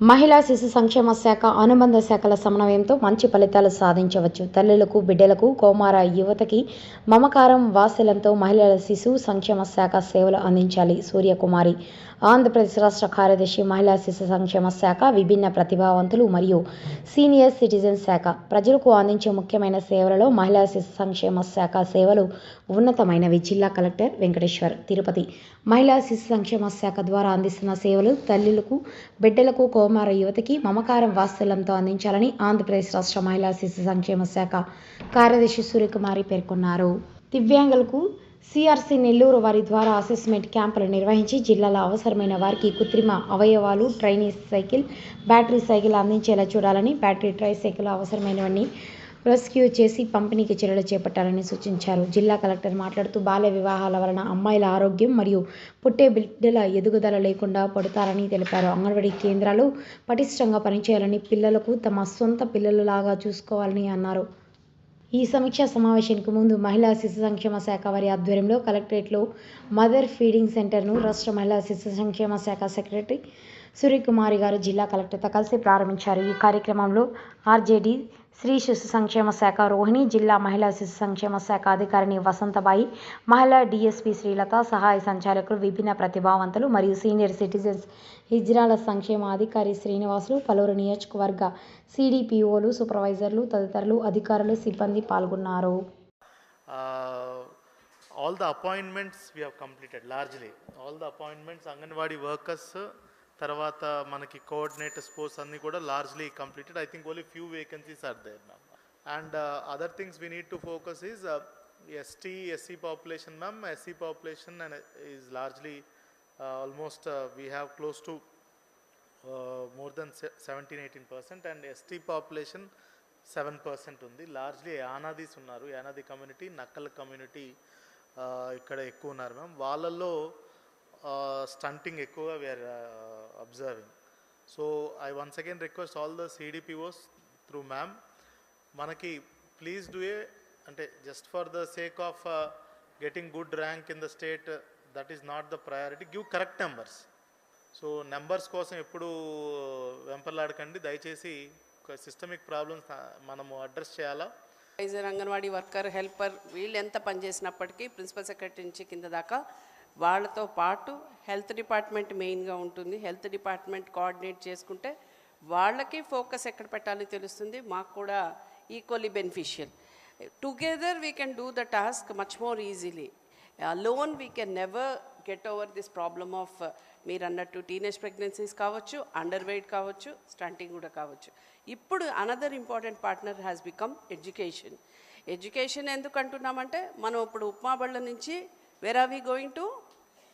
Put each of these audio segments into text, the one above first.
మహిళా శిశు సంక్షేమ శాఖ అనుబంధ శాఖల సమన్వయంతో మంచి ఫలితాలు సాధించవచ్చు. తల్లులకు బిడ్డలకు కోమార యువతకి మమకారం వాసలంతో మహిళల శిశు సంక్షేమ శాఖ సేవలు అందించాలి. సూర్యకుమారి ఆంధ్రప్రదేశ్ రాష్ట్ర కార్యదర్శి మహిళా శిశు సంక్షేమ శాఖ విభిన్న ప్రతిభావంతులు మరియు సీనియర్ సిటిజన్ శాఖ. ప్రజలకు అందించే ముఖ్యమైన సేవలలో మహిళా శిశు సంక్షేమ శాఖ సేవలు ఉన్నతమైనవి. జిల్లా కలెక్టర్ వెంకటేశ్వర్ తిరుపతి మహిళా శిశు సంక్షేమ శాఖ ద్వారా అందిస్తున్న సేవలు తల్లులకు బిడ్డలకు కోమార యువతకి మమకారం వాత్సల్యంతో అందించాలని ఆంధ్రప్రదేశ్ రాష్ట్ర మహిళా శిశు సంక్షేమ శాఖ కార్యదర్శి సూర్యకుమారి పేర్కొన్నారు. దివ్యాంగులకు సిఆర్సి నెల్లూరు వారి ద్వారా అసెస్మెంట్ క్యాంపులు నిర్వహించి జిల్లాలో అవసరమైన వారికి కృత్రిమ అవయవాలు ట్రైనీ సైకిల్ బ్యాటరీ సైకిల్ అందించేలా చూడాలని బ్యాటరీ ట్రై సైకిల్ అవసరమైనవన్నీ రెస్క్యూ చేసి పంపిణీకి చర్యలు చేపట్టాలని సూచించారు. జిల్లా కలెక్టర్ మాట్లాడుతూ బాల్య వివాహాల వలన అమ్మాయిల ఆరోగ్యం మరియు పుట్టే బిడ్డల ఎదుగుదల లేకుండా పడతారని తెలిపారు. అంగన్వాడీ కేంద్రాలు పటిష్టంగా పనిచేయాలని పిల్లలకు తమ సొంత పిల్లలలాగా చూసుకోవాలని అన్నారు. ఈ సమీక్షా సమావేశానికి ముందు మహిళా శిశు సంక్షేమ శాఖ వారి ఆధ్వర్యంలో కలెక్టరేట్లో మదర్ ఫీడింగ్ సెంటర్ను రాష్ట్ర మహిళా శిశు సంక్షేమ శాఖ సెక్రటరీ సూర్యకుమారి గారు జిల్లా కలెక్టర్తో కలిసి ప్రారంభించారు. ఈ కార్యక్రమంలో ఆర్జేడీ స్త్రీ శిశు సంక్షేమ శాఖ రోహిణి జిల్లా మహిళా శిశు సంక్షేమ శాఖ అధికారిని వసంతబాయి మహిళా డిఎస్పి శ్రీలత సహాయ సంచాలకులు విభిన్న ప్రతిభావంతులు మరియు సీనియర్ సిటిజన్స్ హిజ్రాల సంక్షేమ అధికారి శ్రీనివాసులు పలువురు నియోజకవర్గ సిడిపిఓలు సూపర్వైజర్లు తదితరులు అధికారులు సిబ్బంది పాల్గొన్నారు. All the appointments appointments we have completed largely. All anganwadi workers తర్వాత మనకి కోఆర్డినేటర్స్ పోస్ట్ అన్నీ కూడా largely completed I think only few vacancies are there ma'am and other things we need to focus is ST SC population ma'am SC population and is largely almost we have close to more than seventeen eighteen percent and ST population seven percent ఉంది. Largely Yanadis ఉన్నారు. Yanadi community Nakkal community ఇక్కడ ఎక్కువ ఉన్నారు ma'am వాళ్ళల్లో stunting ఎక్కువగా we are observing so I once again request all the CDPOs through ma'am మనకి please do a అంటే just for the sake of getting good rank in the state that is not the priority give correct numbers so numbers కోసం ఎప్పుడు వెంపర్లాడకండి. దయచేసి systemic problems మనము address చేయాలా? Supervisor anganwadi worker helper వీళ్ళు ఎంత పనిచేసినప్పటికీ ప్రిన్సిపల్ సెక్రటరీ నుంచి కింద దాకా వాళ్ళతో పాటు హెల్త్ డిపార్ట్మెంట్ మెయిన్గా ఉంటుంది. హెల్త్ డిపార్ట్మెంట్ కోఆర్డినేట్ చేసుకుంటే వాళ్ళకి ఫోకస్ ఎక్కడ పెట్టాలో తెలుస్తుంది. మాకు కూడా equally beneficial. Together we can do the task much more easily. Lone we can never get over this problem of మీరు అన్నట్టు టీనేజ్ ప్రెగ్నెన్సీస్ కావచ్చు అండర్ వెయిట్ కావచ్చు స్టంటింగ్ కూడా కావచ్చు. ఇప్పుడు another important partner has become education. Education ఎందుకు అంటున్నామంటే మనం ఇప్పుడు ఉప్మా బళ్ళ నుంచి where are we going to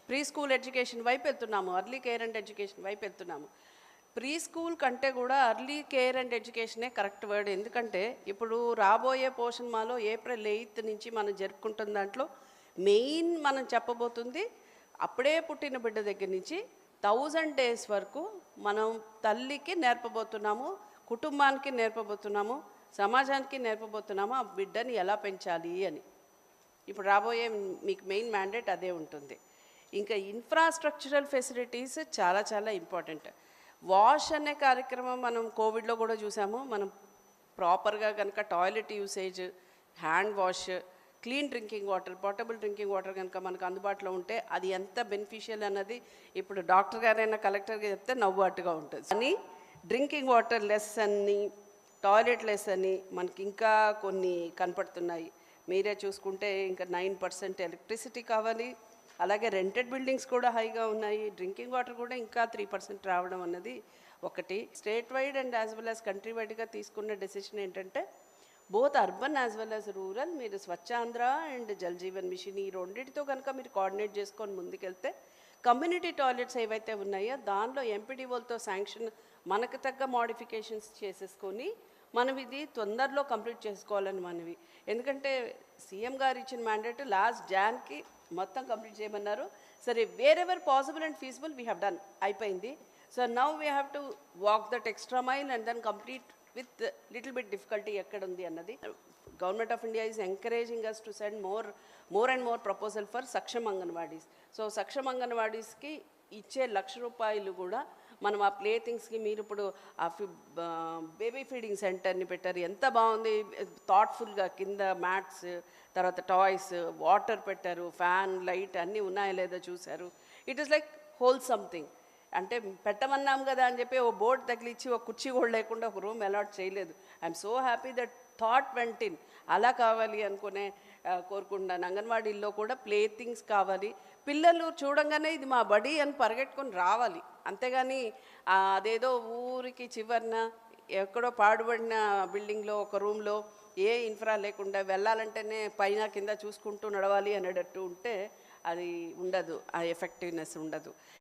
preschool education వైపు వెళ్తున్నాము అర్లీ కేర్ అండ్ ఎడ్యుకేషన్ వైపు వెళ్తున్నాము. ప్రీ స్కూల్ కంటే కూడా అర్లీ కేర్ అండ్ ఎడ్యుకేషనే కరెక్ట్ వర్డ్ ఎందుకంటే ఇప్పుడు రాబోయే పోషన్ మాలో ఏప్రిల్ ఎయిత్ నుంచి మనం జరుపుకుంటున్న దాంట్లో మెయిన్ మనం చెప్పబోతుంది అప్పుడే పుట్టిన బిడ్డ దగ్గర నుంచి థౌజండ్ డేస్ వరకు మనం తల్లికి నేర్పబోతున్నాము కుటుంబానికి నేర్పబోతున్నాము సమాజానికి నేర్పబోతున్నాము ఆ బిడ్డని ఎలా పెంచాలి అని. ఇప్పుడు రాబోయే మీకు మెయిన్ మ్యాండేట్ అదే ఉంటుంది. ఇంకా ఇన్ఫ్రాస్ట్రక్చరల్ ఫెసిలిటీస్ చాలా చాలా ఇంపార్టెంట్ వాష్ అనే కార్యక్రమం మనం కోవిడ్లో కూడా చూసాము. మనం ప్రాపర్గా కనుక toilet usage hand wash clean drinking water portable drinking water కనుక మనకు అందుబాటులో ఉంటే అది ఎంత బెనిఫిషియల్ అన్నది ఇప్పుడు డాక్టర్ గారైనా కలెక్టర్గా చెప్తే నవ్వాటుగా ఉంటుంది. కానీ డ్రింకింగ్ వాటర్ లెస్ అని టాయిలెట్ లెస్ అని మనకి ఇంకా కొన్ని కనపడుతున్నాయి. మీరే చూసుకుంటే ఇంకా నైన్ పర్సెంట్ ఎలక్ట్రిసిటీ కావాలి. అలాగే రెంటెడ్ బిల్డింగ్స్ కూడా హైగా ఉన్నాయి. డ్రింకింగ్ వాటర్ కూడా ఇంకా త్రీ పర్సెంట్ రావడం అన్నది ఒకటి. State wide and as well as country వైడ్గా తీసుకున్న డెసిషన్ ఏంటంటే both urban as well as rural మీరు స్వచ్ఛాంధ్ర అండ్ జల్ జీవన్ మిషన్ ఈ రెండింటితో కనుక మీరు కోఆర్డినేట్ చేసుకొని ముందుకెళ్తే కమ్యూనిటీ టాయిలెట్స్ ఏవైతే ఉన్నాయో దానిలో ఎంపీడీఓలతో శాంక్షన్ మనకు తగ్గ మోడిఫికేషన్స్ చేసేసుకొని మనం ఇది తొందరలో కంప్లీట్ చేసుకోవాలని మనవి. ఎందుకంటే సీఎం గారు ఇచ్చిన మ్యాండేట్ లాస్ట్ జాన్కి మొత్తం కంప్లీట్ చేయమన్నారు. సరే wherever possible and feasible we have done అయిపోయింది. So now we have to walk that extra mile and then complete with little bit difficulty ఎక్కడ ఉంది అన్నది government of India is encouraging us to send more more and more proposal for Saksham anganwadis so Saksham అంగన్వాడీస్కి ఇచ్చే లక్ష రూపాయలు కూడా మనం ఆ play థింగ్స్కి మీరు ఇప్పుడు ఆ ఫి బేబీ ఫీడింగ్ సెంటర్ని పెట్టారు. ఎంత బాగుంది. థాట్ఫుల్గా కింద మ్యాట్స్ తర్వాత టాయ్స్ వాటర్ పెట్టారు ఫ్యాన్ లైట్ అన్నీ ఉన్నాయో లేదో చూశారు. It is like whole something. అంటే పెట్టమన్నాం కదా అని చెప్పి ఓ బోర్డు తగిలిచ్చి ఒక కుర్చీ కూడా లేకుండా ఒక రూమ్ అలాట్ చేయలేదు. I'm so happy that thought went in అలా కావాలి అనుకునే కోరుకుంటాను కోరుకుంటున్నాను అంగన్వాడీల్లో కూడా ప్లే థింగ్స్ కావాలి. పిల్లలు చూడంగానే ఇది మా బడి అని పరిగెట్టుకొని రావాలి. అంతేగాని అదేదో ఊరికి చివరిన ఎక్కడో పాడుబడిన బిల్డింగ్లో ఒక రూమ్లో ఏ ఇన్ఫ్రా లేకుండా వెళ్ళాలంటేనే పైన కింద చూసుకుంటూ నడవాలి అనేటట్టు ఉంటే అది ఉండదు. ఆ ఎఫెక్టివ్నెస్ ఉండదు.